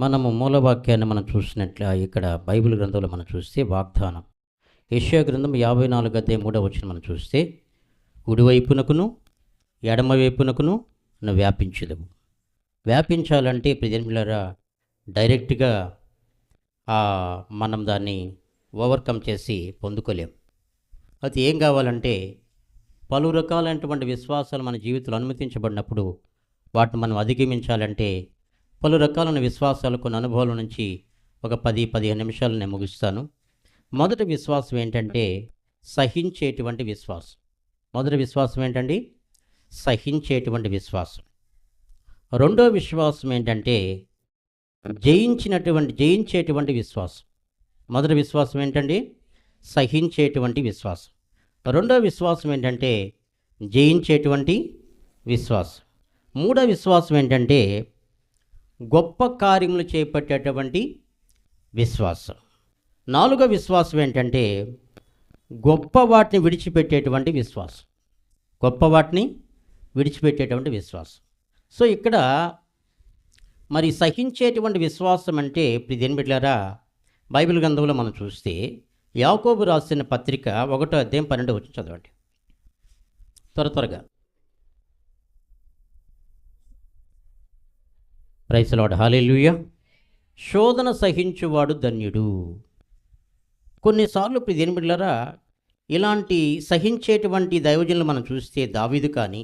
మనము మూలవాక్యాన్ని మనం చూసినట్లు ఇక్కడ బైబిల్ గ్రంథంలో మనం చూస్తే వాగ్దానం. యశ్యా గ్రంథం యాభై నాలుగు అదే మూడవ వచ్చిన మనం చూస్తే కుడివైపునకును ఎడమవైపునకును నువ్వు వ్యాపించలేవు వ్యాపించాలంటే ప్రజలరా డైరెక్ట్గా మనం దాన్ని ఓవర్కమ్ చేసి పొందుకోలేం. అది ఏం కావాలంటే పలు రకాలైనటువంటి విశ్వాసాలు మన జీవితంలో అనుమతించబడినప్పుడు వాటిని మనం అధిగమించాలంటే పలు రకాలైన విశ్వాసాలు కొన్ని అనుభవాల నుంచి ఒక పది పదిహేను నిమిషాలు నేను ముగిస్తాను. మొదటి విశ్వాసం ఏంటంటే సహించేటువంటి విశ్వాసం. మొదటి విశ్వాసం ఏంటండి? సహించేటువంటి విశ్వాసం. రెండో విశ్వాసం ఏంటంటే జయించినటువంటి జయించేటువంటి విశ్వాసం. మొదటి విశ్వాసం ఏంటండి? సహించేటువంటి విశ్వాసం. రెండో విశ్వాసం ఏంటంటే జయించేటువంటి విశ్వాసం. మూడో విశ్వాసం ఏంటంటే గొప్ప కార్యములు చేపట్టేటువంటి విశ్వాసం. నాలుగో విశ్వాసం ఏంటంటే గొప్ప వాటిని విడిచిపెట్టేటువంటి విశ్వాసం. గొప్ప వాటిని విడిచిపెట్టేటువంటి విశ్వాసం. సో ఇక్కడ మరి సహించేటువంటి విశ్వాసం అంటే ఇప్పుడు దేని బిడ్డారా బైబిల్ గ్రంథంలో మనం చూస్తే యాకోబు రాసిన పత్రిక ఒకటో అధ్యాయం పన్నెండు వచ్చి చదవండి. త్వర త్వరగా. ప్రైసలాడ్ హాలేలుయ శోధన సహించువాడు ధన్యుడు. కొన్నిసార్లు ఇప్పుడు ఇలాంటి సహించేటువంటి దైవజనులు మనం చూస్తే దావీదు కానీ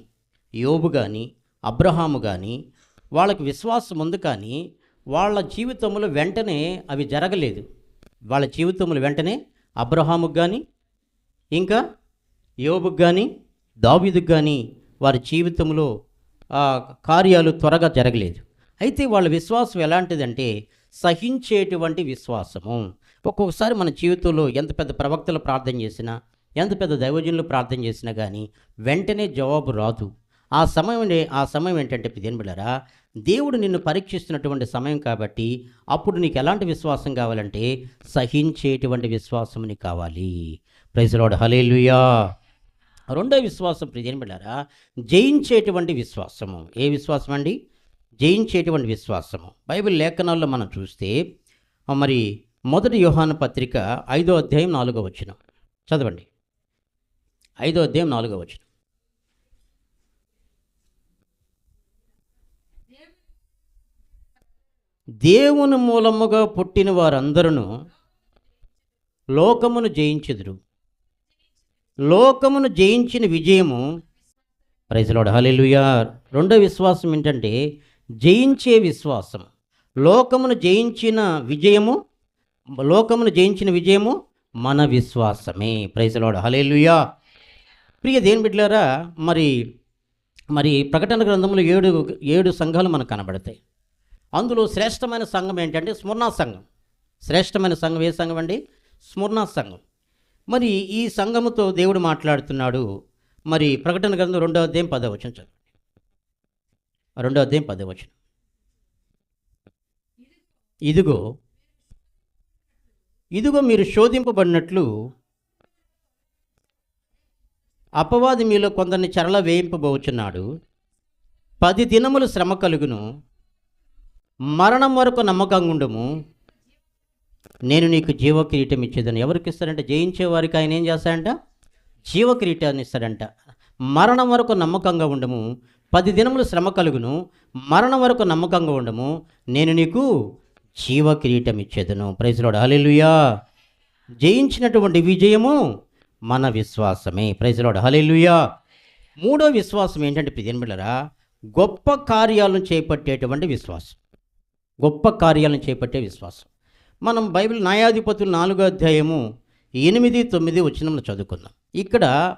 యోబు కానీ అబ్రహాము కానీ వాళ్ళకి విశ్వాసం ఉంది కానీ వాళ్ళ జీవితంలో వెంటనే అవి జరగలేదు. వాళ్ళ జీవితంలో వెంటనే అబ్రహాముకు కానీ ఇంకా యోబుకు కానీ దావీదుకు కానీ వారి జీవితంలో కార్యాలు త్వరగా జరగలేదు. అయితే వాళ్ళ విశ్వాసం ఎలాంటిదంటే సహించేటువంటి విశ్వాసము. ఒక్కొక్కసారి మన జీవితంలో ఎంత పెద్ద ప్రవక్తలు ప్రార్థన చేసినా ఎంత పెద్ద దైవజనులు ప్రార్థన చేసినా కానీ వెంటనే జవాబు రాదు. ఆ సమయం ఆ సమయం ఏంటంటే దేని బిళ్ళరా దేవుడు నిన్ను పరీక్షిస్తున్నటువంటి సమయం కాబట్టి అప్పుడు నీకు ఎలాంటి విశ్వాసం కావాలంటే సహించేటువంటి విశ్వాసం నీకు కావాలి ప్రైజ్లాడు హలేలుయా రెండో విశ్వాసం ప్రియం బిళ్ళారా జయించేటువంటి విశ్వాసము. ఏ విశ్వాసం అండి జయించేటువంటి విశ్వాసము బైబిల్ లేఖనాల్లో మనం చూస్తే మరి మొదటి వ్యూహాన పత్రిక ఐదో అధ్యాయం నాలుగో వచ్చిన చదవండి. ఐదో అధ్యాయం నాలుగో వచ్చిన దేవుని మూలముగా పుట్టిన వారందరూ లోకమును జయించెదురు. లోకమును జయించిన విజయము ప్రైజ్లాడు హల్లెలూయా. రెండో విశ్వాసం ఏంటంటే జయించే విశ్వాసం. లోకమును జయించిన విజయము లోకమును జయించిన విజయము మన విశ్వాసమే. ప్రైజ్లాడు హలేలుయా ప్రియ దేని బిడ్డలారా మరి మరి ప్రకటన గ్రంథంలో ఏడు ఏడు సంఘాలు మనకు కనబడతాయి. అందులో శ్రేష్టమైన సంఘం ఏంటంటే స్మరణ సంఘం. శ్రేష్టమైన సంఘం ఏ సంఘం అండి? స్మరణ సంఘం. మరి ఈ సంఘముతో దేవుడు మాట్లాడుతున్నాడు. మరి ప్రకటన గ్రంథం రెండో అధ్యాయం పదో రెండో అధ్యాయం పదవచనం ఇదిగో ఇదిగో మీరు శోధింపబడినట్లు అపవాది మీలో కొందరిని చెరల వేయింపబోచున్నాడు. పది దినములు శ్రమ కలుగును. మరణం వరకు నమ్మకంగా ఉండము. నేను నీకు జీవ కిరీటం ఇచ్చేదని ఎవరికి ఇస్తాడంట? జయించే వారికి ఆయన ఏం చేస్తాడంట? జీవ కిరీటాన్ని ఇస్తాడంట. మరణం వరకు నమ్మకంగా ఉండము. పది దినములు శ్రమ కలుగును. మరణం వరకు నమ్మకంగా ఉండము. నేను నీకు జీవ కిరీటం ఇచ్చేదను. ప్రైజ్లోడు హలెలుయా జయించినటువంటి విజయము మన విశ్వాసమే. ప్రైజ్లోడు హలెలుయా మూడో విశ్వాసం ఏంటంటే ప్రియన్బిళ్ళరా గొప్ప కార్యాలను చేపట్టేటువంటి విశ్వాసం. గొప్ప కార్యాలను చేపట్టే విశ్వాసం. మనం బైబిల్ న్యాయాధిపతులు నాలుగో అధ్యాయము ఎనిమిది తొమ్మిది వచ్చినంలో చదువుకుందాం. ఇక్కడ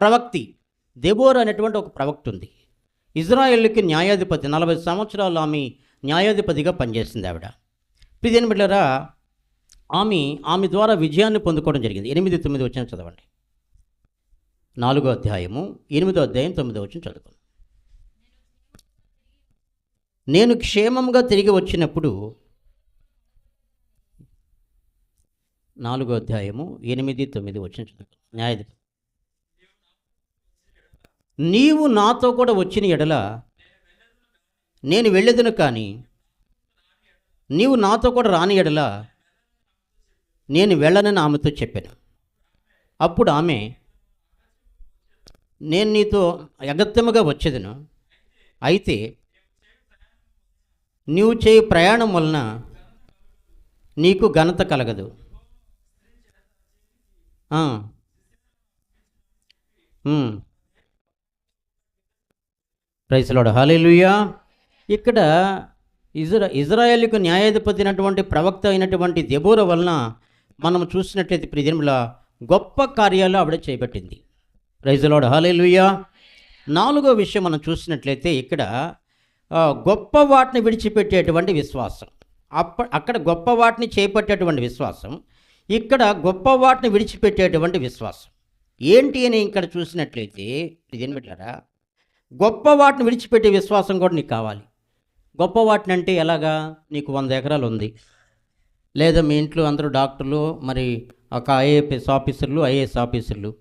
ప్రవక్తి దెబోర్ అనేటువంటి ఒక ప్రవక్త ఉంది. ఇజ్రాయెల్కి న్యాయాధిపతి నలభై సంవత్సరాలు ఆమె న్యాయాధిపతిగా పనిచేసింది ఆవిడ. ప్రిదేని బిడ్డరా ఆమె ఆమె ద్వారా విజయాన్ని పొందుకోవడం జరిగింది. ఎనిమిది తొమ్మిది వచ్చిన చదవండి. నాలుగో అధ్యాయము ఎనిమిదో అధ్యాయం తొమ్మిదో వచ్చిన చదువుకోండి నేను క్షేమంగా తిరిగి వచ్చినప్పుడు నాలుగో అధ్యాయము ఎనిమిది తొమ్మిది వచ్చిన చదువు న్యాయాధిపతి. నీవు నాతో కూడా వచ్చిన ఎడల నేను వెళ్ళేదను కానీ నీవు నాతో కూడా రాని ఎడల నేను వెళ్ళనని ఆమెతో చెప్పాను. అప్పుడు ఆమె నేను నీతో అగత్యముగా వచ్చేదను. అయితే నీవు చేయి ప్రయాణం వలన నీకు ఘనత కలగదు. ఆ. ఉమ్. హాలేలుయా ఇక్కడ ఇజ్రా ఇజ్రాయేల్కు న్యాయాధిపతి అయినటువంటి ప్రవక్త అయినటువంటి దెబోర వలన మనం చూసినట్లయితే ప్రియముల గొప్ప కార్యాలు ఆవిడ చేపట్టింది. ప్రైజ్లోడు హాలేలుయా నాలుగో విషయం మనం చూసినట్లయితే ఇక్కడ గొప్ప వాటిని విడిచిపెట్టేటువంటి విశ్వాసం. అప్ప అక్కడ గొప్ప వాటిని చేపట్టేటువంటి విశ్వాసం ఇక్కడ గొప్ప వాటిని విడిచిపెట్టేటువంటి విశ్వాసం. ఏంటి అని ఇక్కడ చూసినట్లయితే ఇదేం పెట్టారా గొప్ప వాటిని విడిచిపెట్టే విశ్వాసం కూడా నీకు కావాలి. గొప్ప వాటిని అంటే ఎలాగా? నీకు వంద ఎకరాలు ఉంది. లేదా మీ ఇంట్లో అందరూ డాక్టర్లు మరి ఒక ఐఏఎస్ ఆఫీసర్లు ఐఏఎస్ ఆఫీసర్లు.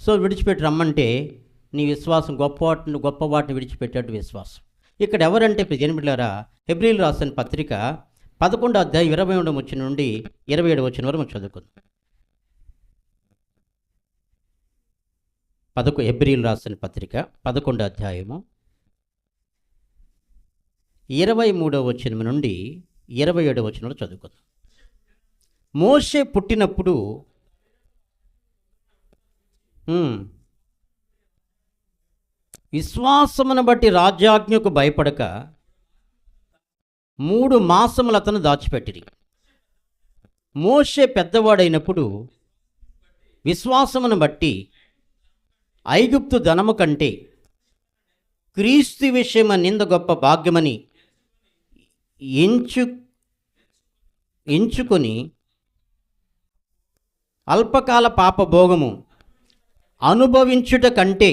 సో విడిచిపెట్టి రమ్మంటే నీ విశ్వాసం గొప్ప వాటిని గొప్ప వాటిని విడిచిపెట్టేట్టు విశ్వాసం. ఇక్కడ ఎవరంటే జన్మిళ్ళారా హెబ్రిల్ రాసిన పత్రిక పదకొండు అధ్యాయం ఇరవై రెండు వచ్చిన నుండి ఇరవై ఏడు వచ్చిన వరకు చదువుకుందాం. పదకొ ఎబ్రిల్ రాసిన పత్రిక పదకొండు అధ్యాయము. ఇరవై మూడవ వచనం నుండి ఇరవై ఏడవ వచనంలో చదువుకుందాం. మోసే పుట్టినప్పుడు విశ్వాసమును బట్టి రాజ్యాజ్ఞకు భయపడక మూడు మాసములు అతను దాచిపెట్టిరి. మోసే పెద్దవాడైనప్పుడు విశ్వాసమును బట్టి ఐగుప్తు ధనము కంటే క్రీస్తు విషయమ నింద గొప్ప భాగ్యమని ఎంచు ఎంచుకొని అల్పకాల పాపభోగము అనుభవించుట కంటే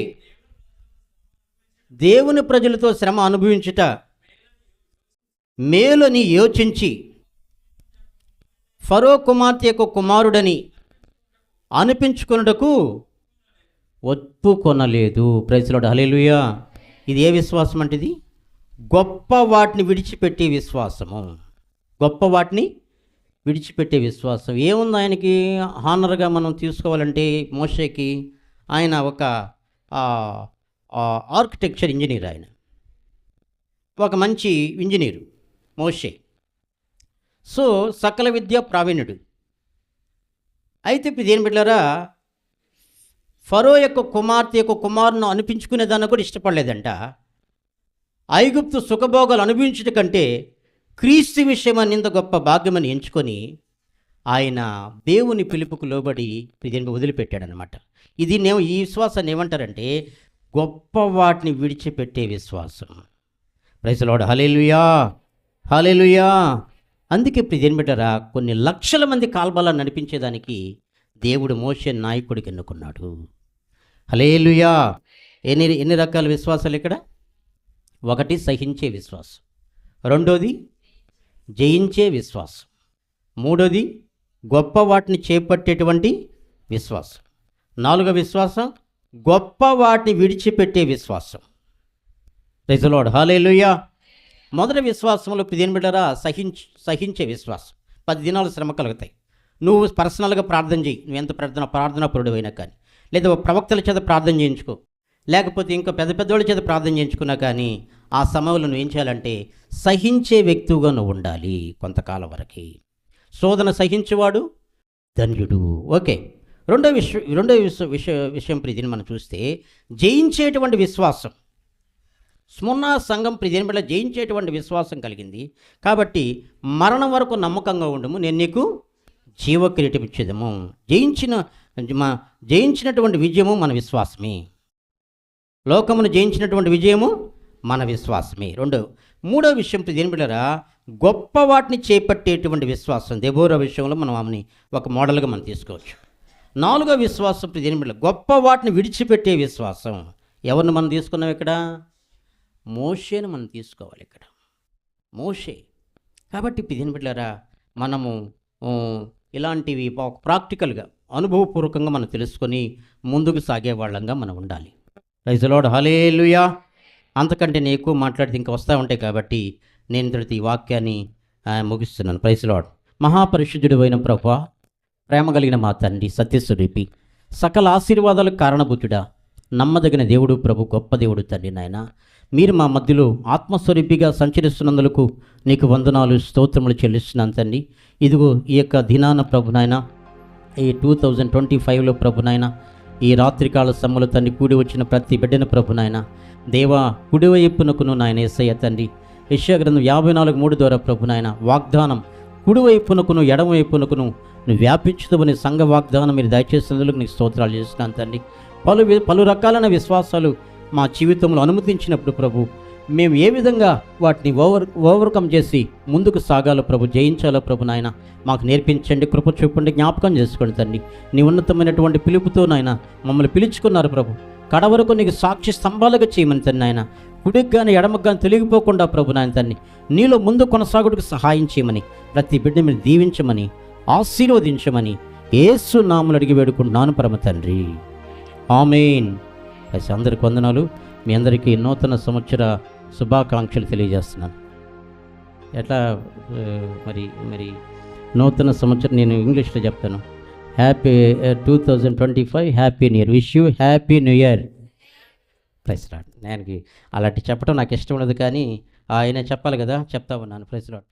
దేవుని ప్రజలతో శ్రమ అనుభవించుట మేలని యోచించి ఫరో కుమార్తె యొక్క కుమారుడని అనిపించుకున్నటకు ఒప్పుకొనలేదు. ప్రైజ్లోడ్ హలేలుయా ఇది ఏ విశ్వాసం అంటే ఇది గొప్ప వాటిని విడిచిపెట్టే విశ్వాసము. గొప్ప వాటిని విడిచిపెట్టే విశ్వాసం. ఏముంది ఆయనకి? హానర్గా మనం తీసుకోవాలంటే మోషేకి ఆయన ఒక ఆర్కిటెక్చర్ ఇంజనీర్ ఆయన. ఒక మంచి ఇంజనీరు మోషే. సో సకల విద్య ప్రావీణ్యుడు. అయితే ఇప్పుడు దేని బిడ్డారా? ఫరో యొక్క కుమార్తె యొక్క కుమారును అనిపించుకునేదాన్ని కూడా ఇష్టపడలేదంట. ఐగుప్తు సుఖభోగాలు అనుభవించట కంటే క్రీస్తు విషయం నింద గొప్ప భాగ్యమని ఎంచుకొని ఆయన దేవుని పిలుపుకు లోబడి దీన్ని వదిలిపెట్టాడనమాట ఇది నేను ఈ విశ్వాసాన్ని ఏమంటారంటే గొప్ప వాటిని విడిచిపెట్టే విశ్వాసం. ప్రైసలోడు హలేలుయా హలేలుయా అందుకే ప్రిజన్ పెట్టారా కొన్ని లక్షల మంది కాల్బాలను నడిపించేదానికి దేవుడు మోషే నాయకుడికి ఎన్నుకున్నాడు. హలేలుయా ఎన్ని ఎన్ని రకాల విశ్వాసాలు ఇక్కడ? ఒకటి సహించే విశ్వాసం. రెండోది జయించే విశ్వాసం. మూడోది గొప్ప వాటిని చేపట్టేటువంటి విశ్వాసం. నాలుగో విశ్వాసం గొప్ప వాటిని విడిచిపెట్టే విశ్వాసం. రిజలోడ్ హాలేలుయా మొదటి విశ్వాసంలో పదిహేను బిడ్డరా సహించ సహించే విశ్వాసం. పది దినాలు శ్రమ కలుగుతాయి. నువ్వు పర్సనల్గా ప్రార్థన చేయి నువ్వు ఎంత ప్రార్థన ప్రార్థనా పరుడు అయినా కానీ. లేదా ప్రవక్తల చేత ప్రార్థన చేయించుకో. లేకపోతే ఇంకా పెద్ద పెద్దోళ్ళ చేత ప్రార్థన చేయించుకున్నా కానీ ఆ సమయంలో నువ్వు ఏం చేయాలంటే సహించే వ్యక్తిగా నువ్వు ఉండాలి కొంతకాలం వరకు. శోధన సహించేవాడు ధన్యుడు. ఓకే. రెండో విషయం రెండో విష విషయ విషయం ప్రీతిని మనం చూస్తే జయించేటువంటి విశ్వాసం. స్మున్నా సంఘం ప్రీతిని బిడ్డ జయించేటువంటి విశ్వాసం కలిగింది. కాబట్టి మరణం వరకు నమ్మకంగా ఉండము. నేను నీకు జీవక్రీటం ఇచ్చేదము జయించిన మా జయించినటువంటి విజయము మన విశ్వాసమే. లోకమును జయించినటువంటి విజయము మన విశ్వాసమే. రెండు మూడో విషయం దేని బిడ్డరా? గొప్ప వాటిని చేపట్టేటువంటి విశ్వాసం. దేవోర విషయంలో మనం ఆమెని ఒక మోడల్గా మనం తీసుకోవచ్చు. నాలుగో విశ్వాసం దేని బిడ్డ గొప్ప వాటిని విడిచిపెట్టే విశ్వాసం. ఎవరిని మనం తీసుకున్నాం ఇక్కడ? మోషేను మనం తీసుకోవాలి ఇక్కడ. మోషే. కాబట్టి పిదిన బిడ్డారా? మనము ఇలాంటివి ప్రాక్టికల్గా అనుభవపూర్వకంగా మనం తెలుసుకొని ముందుకు సాగే వాళ్ళంగా మనం ఉండాలి. రైతులోడు హలేలుయా అంతకంటే నేను ఎక్కువ మాట్లాడితే ఇంకా వస్తూ ఉంటాయి కాబట్టి నేను ఇంతటి ఈ వాక్యాన్ని ముగిస్తున్నాను. ప్రైస్లాడ్ మహాపరిశుద్ధుడు అయిన ప్రభా ప్రేమ కలిగిన మా తండ్రి సత్యస్వరూపి సకల ఆశీర్వాదాలకు కారణభూతుడా నమ్మదగిన దేవుడు ప్రభు గొప్ప దేవుడు తండ్రి నాయన. మీరు మా మధ్యలో ఆత్మస్వరూపిగా సంచరిస్తున్నందుకు నీకు వందనాలు స్తోత్రములు చెల్లిస్తున్నాను తండ్రి. ఇదిగో ఈ యొక్క దినాన ప్రభు నాయన ఈ టూ థౌజండ్ ట్వంటీ ఫైవ్లో ప్రభునాయన ఈ రాత్రికాల సమ్ముల తండ్రి కూడి వచ్చిన ప్రతి బిడ్డన ప్రభునాయన. దేవా కుడివైపునకును నాయన ఎస్ఐ తండ్రి. యశ్యాగ్రంథం యాభై నాలుగు మూడు ద్వారా ప్రభునాయన వాగ్దానం కుడివైపునకును ఎడమవైపునకును నువ్వు వ్యాపించుతామని సంఘ వాగ్దానం మీరు దయచేసినందుకు నీకు స్తోత్రాలు చేస్తున్నాను తండ్రి. పలు పలు రకాలైన విశ్వాసాలు మా జీవితంలో అనుమతించినప్పుడు ప్రభు మేము ఏ విధంగా వాటిని ఓవర్ ఓవర్కమ్ చేసి ముందుకు సాగాలో ప్రభు జయించాలో ప్రభు నాయన మాకు నేర్పించండి కృప చూపండి జ్ఞాపకం చేసుకోండి తండ్రి. నీ ఉన్నతమైనటువంటి పిలుపుతో నాయన మమ్మల్ని పిలుచుకున్నారు ప్రభు. కడ వరకు నీకు సాక్షి స్తంభాలుగా చేయమని తండ్రి నాయన కుడికి కానీ ఎడమకు కానీ తొలగిపోకుండా ప్రభు నాయన తండ్రి నీలో ముందు కొనసాగుటకు సహాయం చేయమని ప్రతి బిడ్డ మీరు దీవించమని ఆశీర్వదించమని ఏసు నామలు అడిగి వేడుకుంటున్నాను పరమ తండ్రి. ఆమెన్. అయితే అందరికి వందనాలు. మీ అందరికీ నూతన సంవత్సర శుభాకాంక్షలు తెలియజేస్తున్నాను. ఎట్లా మరి మరి నూతన సంవత్సరం నేను ఇంగ్లీష్లో చెప్తాను. Happy two thousand twenty five happy new year wish you happy new year praise Lord నేను అలాంటి చెప్పడం నాకు ఇష్టం ఉండదు కానీ ఆయన చెప్పాలి కదా చెప్తా ఉన్నాను. Price rod